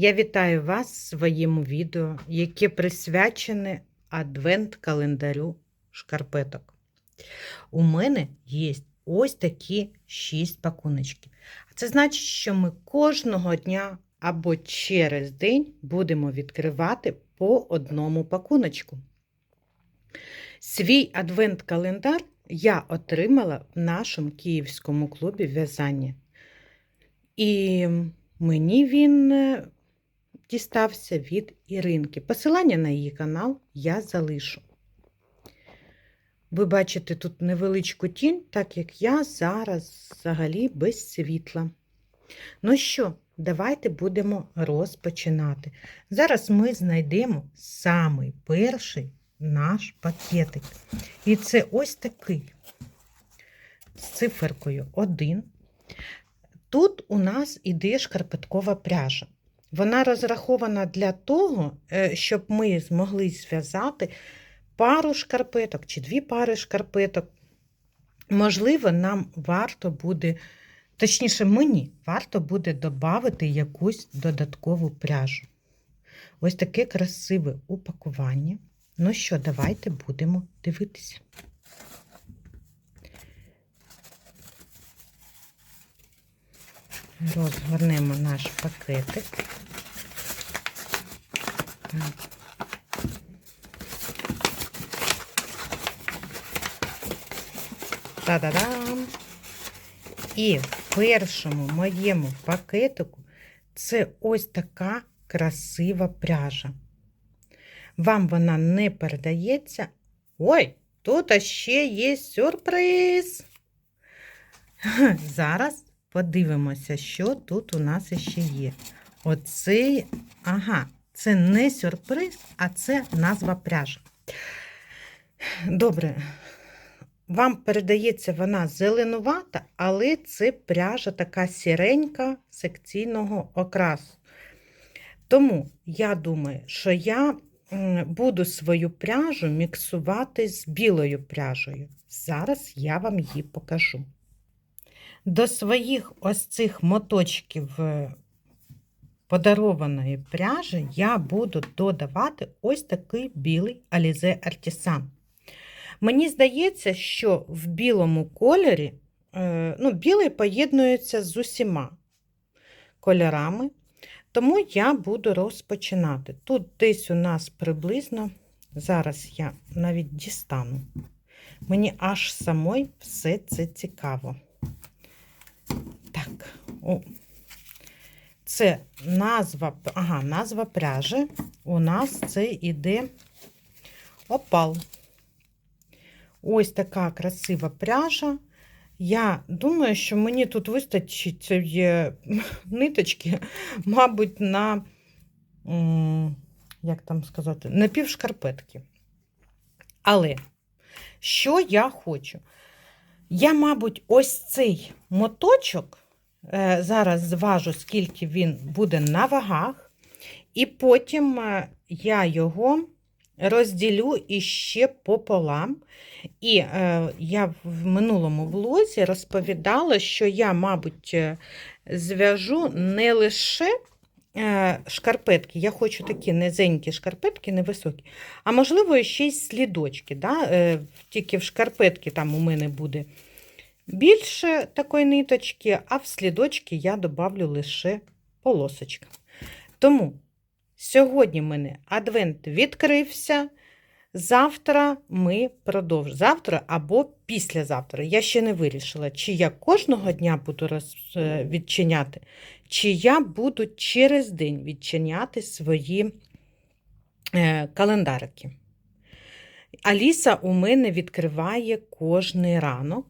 Я вітаю вас в своєму відео, яке присвячене адвент-календарю шкарпеток. У мене є ось такі 6 пакуночків. Це значить, що ми кожного дня або через день будемо відкривати по одному пакуночку. Свій адвент-календар я отримала в нашому київському клубі в'язання. І мені він е, дістався від Іринки. Посилання на її канал я залишу. Ви бачите тут невеличку тінь, так як я зараз взагалі без світла. Ну що, давайте будемо розпочинати. Зараз ми знайдемо самий перший наш пакетик. І це ось такий з циферкою 1. Тут у нас іде шкарпеткова пряжа. Вона розрахована для того, е, щоб ми змогли зв'язати пару шкарпеток чи дві пари шкарпеток. Можливо, нам варто буде, точніше, мені варто буде додати якусь додаткову пряжу. Ось таке красиве упакування. Ну що, давайте будемо дивитися. Розгорнемо наш пакетик. Та-да-дам! І в першому моєму пакетику це ось така красива пряжа. Вам вона не передається. Ой, тут ще є сюрприз. Зараз подивимося, що тут у нас ще є. Оцей, ага, це не сюрприз, а це назва пряжі. Добре, вам передається вона зеленувата, але це пряжа така сіренька секційного окрасу. Тому я думаю, що я буду свою пряжу міксувати з білою пряжею. Зараз я вам її покажу. До своїх ось цих моточків е, подарованої пряжі я буду додавати ось такий білий Alize Artisan. Мені здається, що в білому кольорі, е, ну, білий поєднується з усіма кольорами, тому я буду розпочинати. Тут десь у нас приблизно, зараз я навіть дістану. Мені аж самой все це цікаво. Так, о. Це назва, ага, назва пряжі. У нас це іде опал. Ось така красива пряжа. Я думаю, що мені тут вистачить цієї ниточки, мабуть, на, як там сказати, на півшкарпетки. Але що я хочу? Я, мабуть, ось цей моточок, зараз зважу, скільки він буде на вагах, і потім е, я його розділю іще пополам. І е, я в минулому влозі розповідала, що я, мабуть, зв'яжу не лише шкарпетки, я хочу такі низенькі шкарпетки, невисокі, а можливо, ще й слідочки. Да? Тільки в шкарпетки там у мене буде більше такої ниточки, а в слідочки я добавлю лише полосочка. Тому сьогодні в мене адвент відкрився. Завтра ми продовжимо. Завтра або післязавтра. Я ще не вирішила, чи я кожного дня буду роз... відчиняти, чи я буду через день відчиняти свої е, календарики. Аліса у мене відкриває кожний ранок.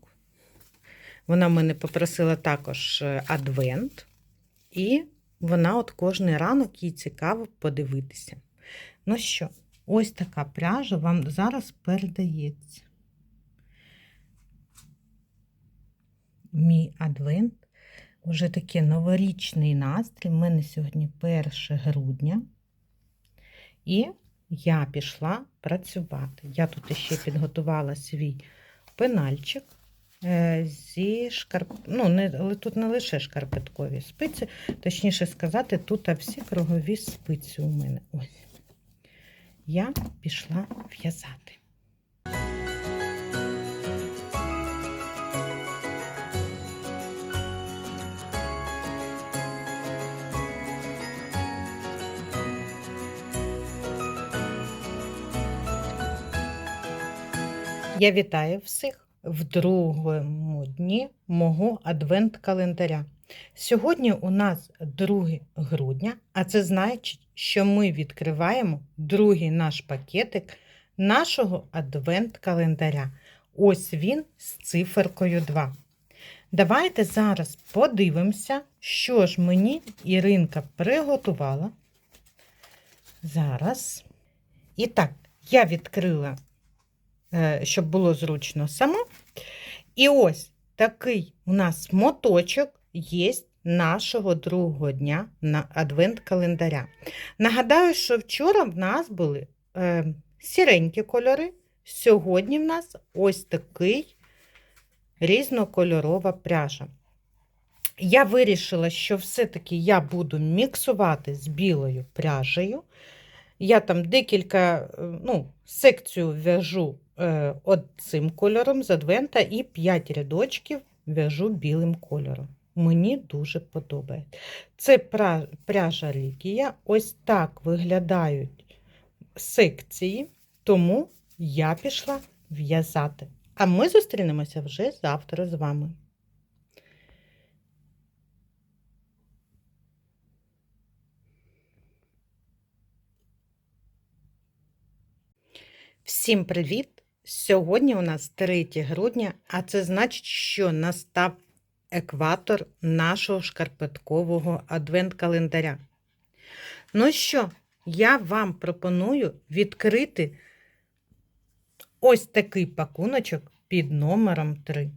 Вона в мене попросила також е, адвент, і вона от кожний ранок їй цікаво подивитися. Ну що, ось така пряжа вам зараз передається. Мій адвент. Уже такий новорічний настрій. У мене сьогодні 1 грудня. І я пішла працювати. Я тут ще підготувала свій пенальчик. Е, зі шкарп... ну, не, тут не лише шкарпеткові спиці, точніше сказати, тут всі кругові спиці у мене. Ось. Я пішла в'язати. Я вітаю всіх в другому дні мого адвент-календаря. Сьогодні у нас 2 грудня, а це значить, що ми відкриваємо другий наш пакетик нашого адвент-календаря. Ось він з циферкою 2. Давайте зараз подивимося, що ж мені Іринка приготувала. Зараз. І так, я відкрила щоб було зручно само. І ось такий у нас моточок є нашого другого дня на адвент-календаря. Нагадаю, що вчора в нас були е, сіренькі кольори, сьогодні в нас ось такий різнокольорова пряжа. Я вирішила, що все-таки я буду міксувати з білою пряжею. Я там декілька е, ну, секцію в'яжу е, от цим кольором з адвента і 5 рядочків в'яжу білим кольором. Мені дуже подобається. Це пряжа Лікія. Ось так виглядають секції, тому я пішла в'язати. А ми зустрінемося вже завтра з вами. Всім привіт! Сьогодні у нас 3 грудня, а це значить, що настав екватор нашого шкарпеткового адвент-календаря. Ну що, я вам пропоную відкрити ось такий пакуночок під номером 3.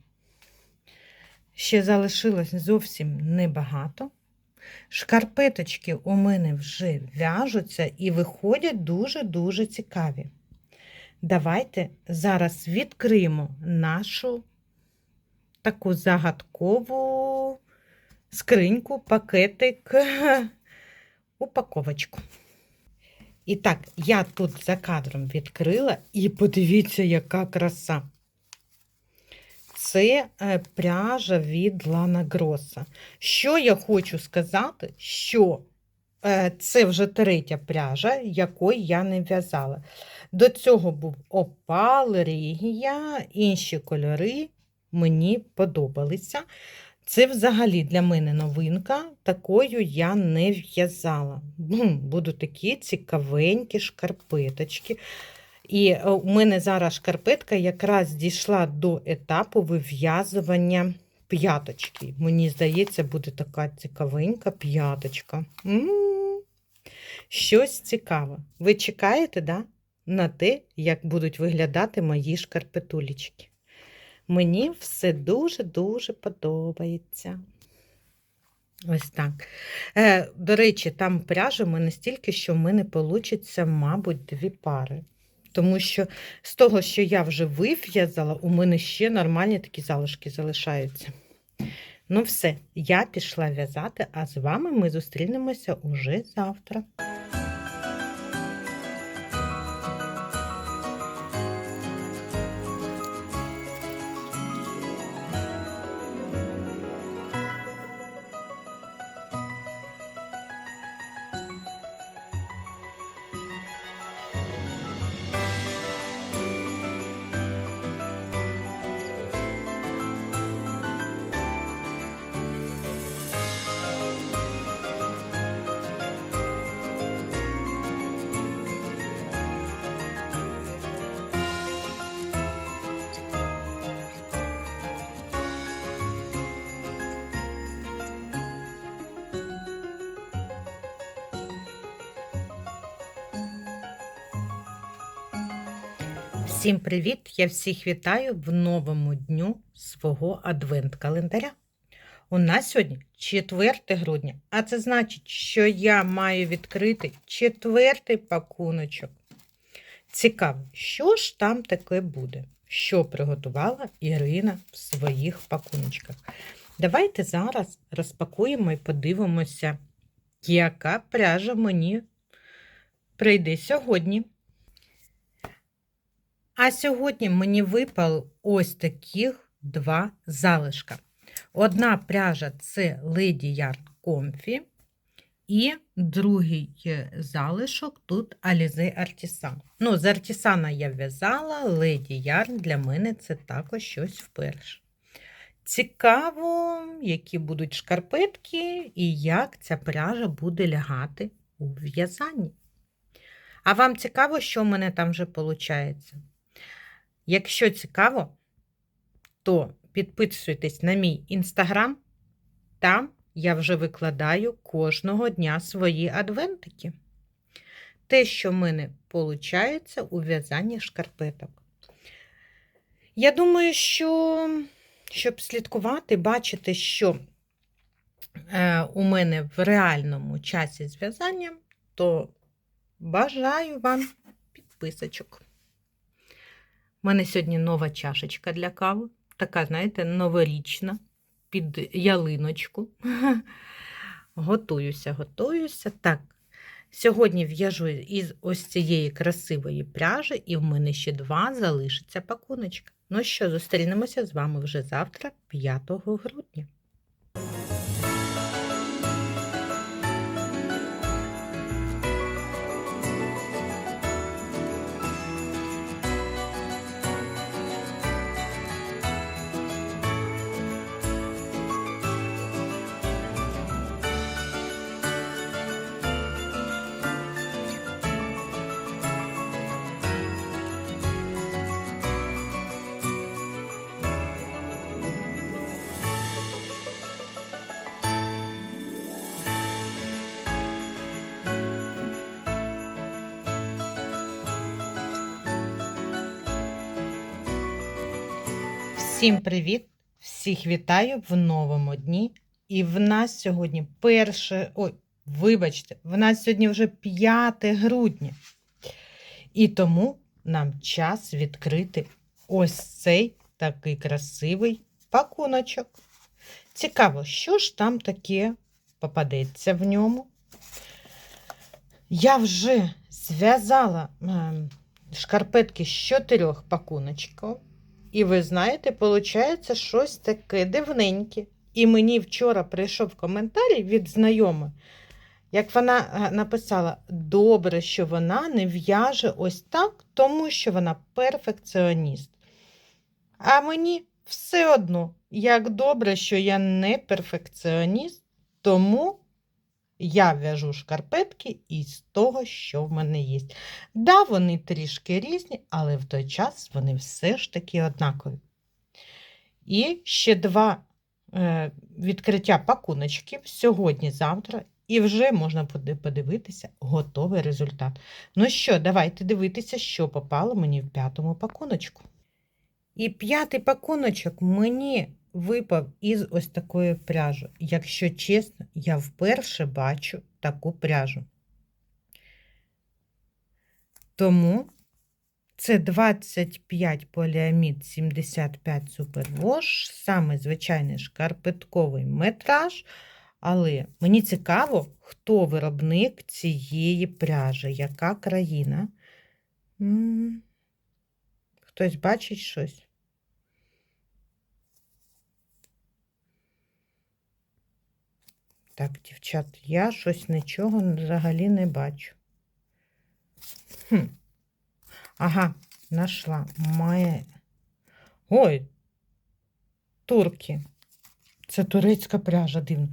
Ще залишилось зовсім небагато. Шкарпеточки у мене вже в'яжуться і виходять дуже-дуже цікаві. Давайте зараз відкриємо нашу таку загадкову скриньку, пакетик, упаковочку. І так, я тут за кадром відкрила, і подивіться, яка краса. Це е, пряжа від Лана Гроса. Що я хочу сказати, що е, це вже третя пряжа, якої я не в'язала. До цього був опал, регія, інші кольори мені подобалися. Це взагалі для мене новинка, такою я не в'язала. Будуть такі цікавенькі шкарпеточки. І е, у мене зараз шкарпетка якраз дійшла до етапу вив'язування п'яточки. Мені здається, буде така цікавенька п'яточка. Щось цікаве. Ви чекаєте, да? На те, як будуть виглядати мої шкарпетулечки. Мені все дуже-дуже подобається. Ось так. Е, До речі, там пряжа в мене що в мене вийде, мабуть, дві пари. Тому що з того, що я вже вив'язала, у мене ще нормальні такі залишки залишаються. Ну, все, я пішла в'язати, а з вами ми зустрінемося уже завтра. Всім привіт! Я всіх вітаю в новому дню свого адвент-календаря. У нас сьогодні 4 грудня, а це значить, що я маю відкрити четвертий пакуночок. Цікаво, що ж там таке буде? що приготувала Ірина в своїх пакуночках. Давайте зараз розпакуємо і подивимося, яка пряжа мені прийде сьогодні. А сьогодні мені випало ось таких два залишка. Одна пряжа це Lady Yarn Comfy, і другий залишок тут Alize Artisan. Ну, з Артісана я в'язала, Lady Yarn для мене це також щось вперше. Цікаво, які будуть шкарпетки і як ця пряжа буде лягати у в'язанні. А вам цікаво, що в мене там вже виходить? Якщо цікаво, то підписуйтесь на мій інстаграм. Там я вже викладаю кожного дня свої адвентики. Те, що в мене виходить у в'язанні шкарпеток. Я думаю, що, щоб слідкувати, бачити, що е, у мене в реальному часі з в'язанням, то бажаю вам підписочок. У мене сьогодні нова чашечка для кави. Така, знаєте, новорічна, під ялиночку. Готуюся, готуюся. Так, сьогодні в'яжу із ось цієї красивої пряжі, і в мене ще два залишиться пакуночка. Ну що, зустрінемося з вами вже завтра, 5 грудня. Всім привіт! Всіх вітаю в новому дні. І в нас сьогодні перше. Ой, вибачте, в нас сьогодні вже 5 грудня. І тому нам час відкрити ось цей такий красивий пакуночок. Цікаво, що ж там таке попадеться в ньому. Я вже зв'язала ем, шкарпетки з чотирьох пакуночків. І ви знаєте, виходить щось таке дивненьке. І мені вчора прийшов коментар від знайомої, як вона е, написала, добре, що вона не в'яже ось так, тому що вона перфекціоніст. А мені все одно, як добре, що я не перфекціоніст, тому я в'яжу шкарпетки із того, що в мене є. Да, вони трішки різні, але в той час вони все ж таки однакові. І ще два е, відкриття пакуночків сьогодні-завтра, і вже можна подивитися готовий результат. Ну що, давайте дивитися, що попало мені в п'ятому пакуночку. І п'ятий пакуночок мені випав із ось такої пряжі. Якщо чесно, я вперше бачу таку пряжу. Тому це 25 поліамід 75 супервош, саме звичайний шкарпетковий метраж. Але мені цікаво, хто виробник цієї пряжі, яка країна. Хтось бачить щось? Так, дівчат, я щось нічого взагалі не бачу. Хм. Ага, знайшла. Має. Ой, турки. Це турецька пряжа дивно.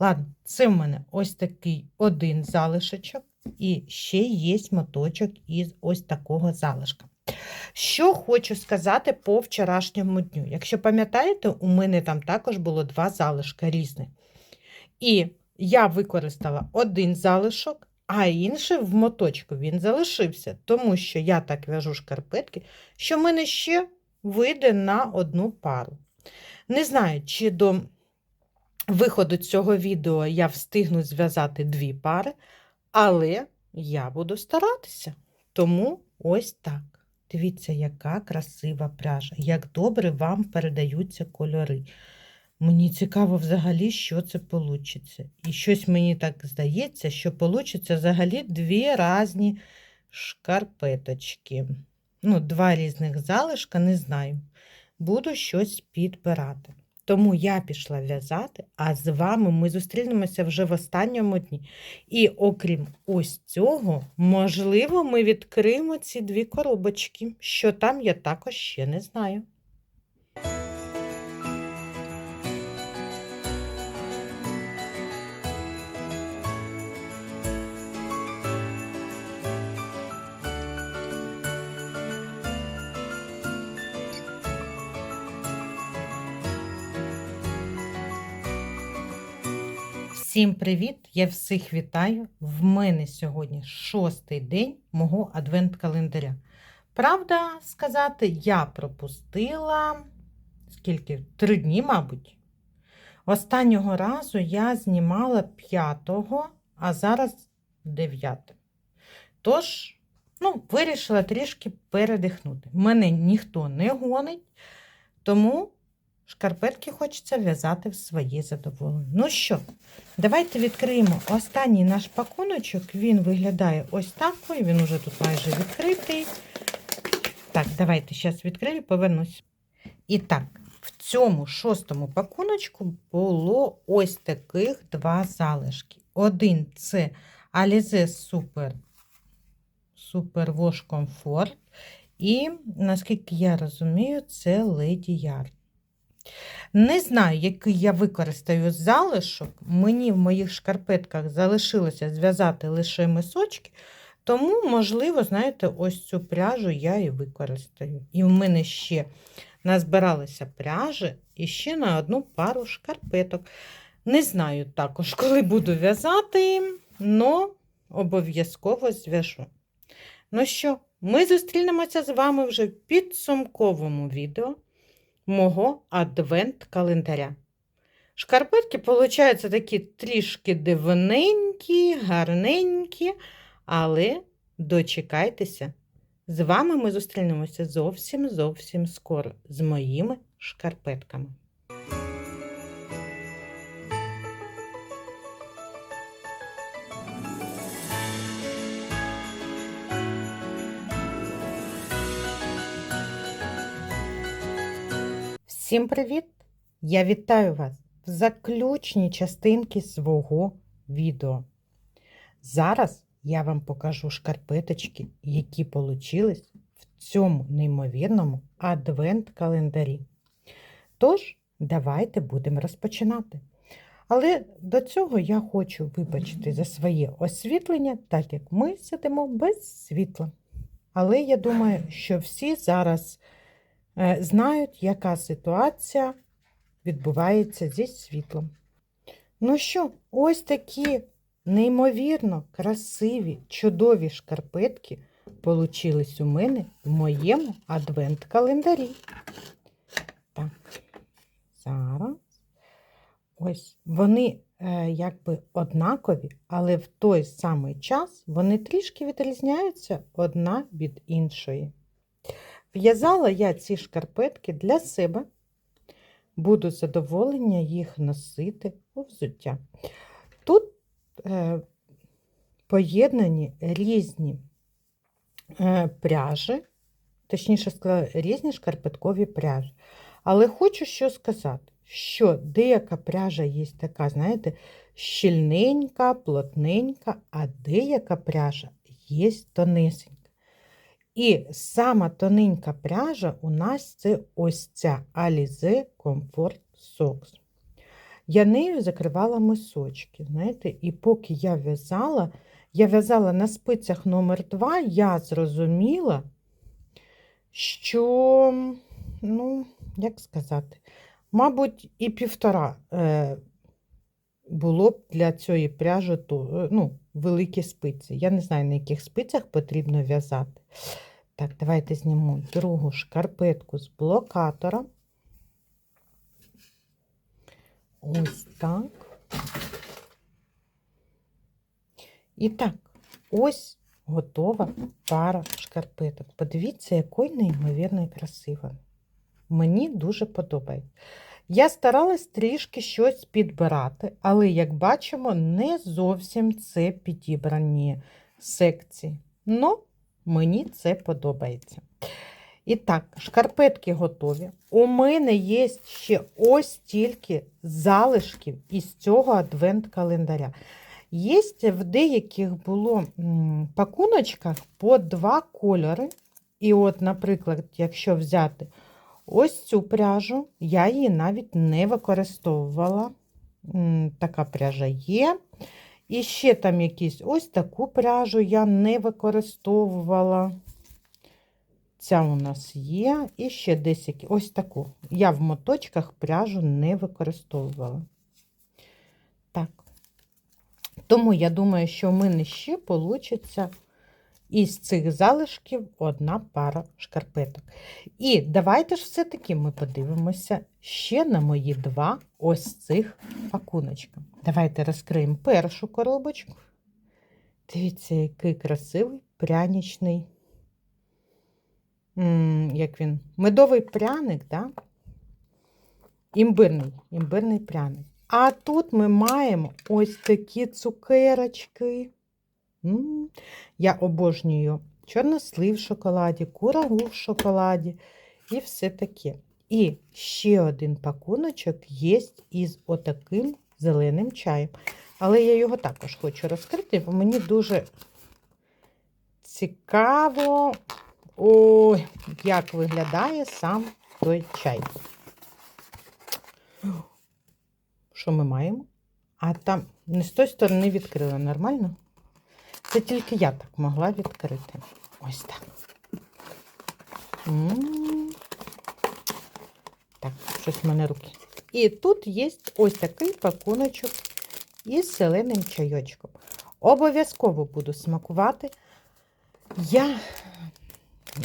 Ладно, це в мене ось такий один залишечок, і ще є моточок із ось такого залишка. Що хочу сказати по вчорашньому дню. Якщо пам'ятаєте, у мене там також було два залишка різних. І я використала один залишок, а інший в моточку він залишився, тому що я так в'яжу шкарпетки, що в мене ще вийде на одну пару. Не знаю, чи до виходу цього відео я встигну зв'язати дві пари, але я буду старатися. Тому ось так. Дивіться, яка красива пряжа, як добре вам передаються кольори. Мені цікаво взагалі, що це вийде. І щось мені так здається, що вийде взагалі дві різні шкарпеточки. Ну, два різних залишка, не знаю. Буду щось підбирати. Тому я пішла в'язати, а з вами ми зустрінемося вже в останньому дні. І окрім ось цього, можливо, ми відкриємо ці дві коробочки. Що там, я також ще не знаю. Всім привіт! Я всіх вітаю. В мене сьогодні шостий день мого адвент-календаря. Правда, сказати, я пропустила скільки? Три дні, мабуть. Останнього разу я знімала п'ятого, а зараз дев'яте. Тож, ну, вирішила трішки передихнути. Мене ніхто не гонить, тому шкарпетки хочеться в'язати в своє задоволення. Ну що, давайте відкриємо останній наш пакуночок. Він виглядає ось такою, він уже тут майже відкритий. Так, давайте зараз відкрию, повернусь. І так, в цьому шостому пакуночку було ось таких два залишки. Один це Alize Super, Super Wash Comfort. І, наскільки я розумію, це Lady Yarn. Не знаю, який я використаю залишок. Мені в моїх шкарпетках залишилося зв'язати лише мисочки, тому, можливо, знаєте, ось цю пряжу я і використаю. І в мене ще назбиралися пряжі і ще на одну пару шкарпеток. Не знаю також, коли буду в'язати, але обов'язково зв'яжу. Ну що, ми зустрінемося з вами вже в підсумковому відео мого адвент-календаря. Шкарпетки, получаються такі трішки дивненькі, гарненькі, але дочекайтеся. З вами ми зустрінемося зовсім зовсім скоро з моїми шкарпетками. Всім привіт! Я вітаю вас в заключній частинці свого відео. Зараз я вам покажу шкарпеточки, які получились в цьому неймовірному адвент-календарі. Тож, давайте будемо розпочинати. Але до цього я хочу вибачити за своє освітлення, так як ми сидимо без світла. Але я думаю, що всі зараз знають, яка ситуація відбувається зі світлом. Ну що, ось такі неймовірно красиві, чудові шкарпетки получились у мене в моєму адвент-календарі. Так, зараз. Ось вони е, якби однакові, але в той самий час вони трішки відрізняються одна від іншої. В'язала я ці шкарпетки для себе, буду задоволення їх носити у взуття. Тут е, поєднані різні е, пряжі, точніше сказати, різні шкарпеткові пряжі. Але хочу що сказати, що деяка пряжа є така, знаєте, щільненька, плотненька, а деяка пряжа є тонесенька. І сама тоненька пряжа у нас це ось ця Alize Comfort Socks. Я нею закривала мисочки, знаєте, і поки я в'язала, я в'язала на спицях номер 2 я зрозуміла, що, ну, як сказати, мабуть, і півтора е, було б для цієї пряжі то, ну, великі спиці. Я не знаю, на яких спицях потрібно в'язати. Так, давайте зніму другу шкарпетку з блокатора. Ось так. І так, ось готова пара шкарпеток. Подивіться, який неймовірно красивий. Мені дуже подобається. Я старалась трішки щось підбирати, але, як бачимо, не зовсім це підібрані секції. Ну, мені це подобається. І так, шкарпетки готові. У мене є ще ось тільки залишків із цього адвент-календаря. Є в деяких було пакуночках по два кольори. І от, наприклад, якщо взяти ось цю пряжу, я її навіть не використовувала. Така пряжа є. І ще там якісь ось таку пряжу я не використовувала. Ця у нас є. І ще десь які. Ось таку. Я в моточках пряжу не використовувала. Так. Тому я думаю, що в мене ще вийде із цих залишків одна пара шкарпеток. І давайте ж все-таки ми подивимося ще на мої два ось цих пакуночка. Давайте розкриємо першу коробочку. Дивіться, який красивий пряничний. М, Як він? Медовий пряник, да? Імбирний, імбирний пряник. А тут ми маємо ось такі цукерочки. Я обожнюю чорнослив в шоколаді, курагу в шоколаді і все таке. І ще один пакуночок є із отаким зеленим чаєм. Але я його також хочу розкрити, бо мені дуже цікаво, ой, як виглядає сам той чай. Що ми маємо? А там не з тої сторони відкрила нормально? Це тільки я так могла відкрити. Ось так. Так, щось в мене руки. І тут є ось такий пакуночок із зеленим чайочком. Обов'язково буду смакувати. Я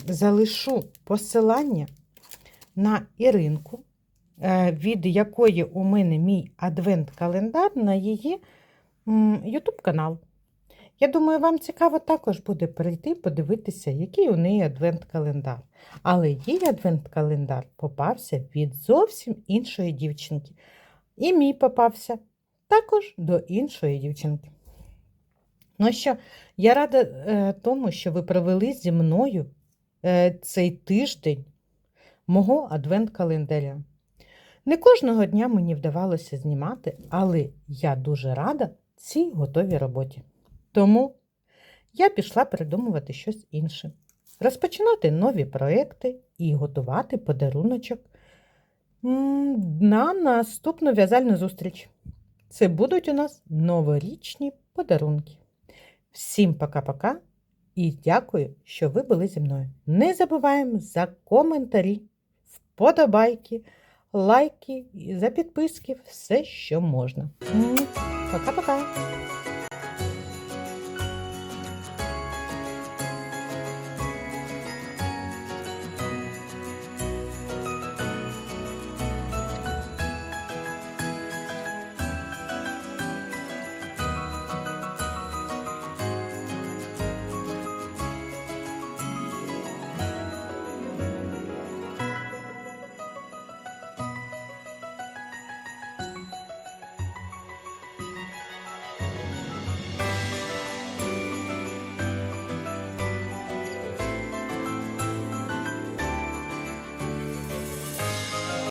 залишу посилання на Іринку, е, від якої у мене мій адвент-календар на її YouTube канал. Я думаю, вам цікаво також буде прийти подивитися, який у неї адвент-календар. Але їй адвент-календар попався від зовсім іншої дівчинки. І мій попався також до іншої дівчинки. Ну що, я рада е, тому, що ви провели зі мною е, цей тиждень мого адвент-календаря. Не кожного дня мені вдавалося знімати, але я дуже рада цій готовій роботі. Тому я пішла придумувати щось інше, розпочинати нові проекти і готувати подаруночок на наступну в'язальну зустріч. Це будуть у нас новорічні подарунки. Всім пока-пока і дякую, що ви були зі мною. Не забуваємо за коментарі, вподобайки, лайки, за підписки, все, що можна. Пока-пока!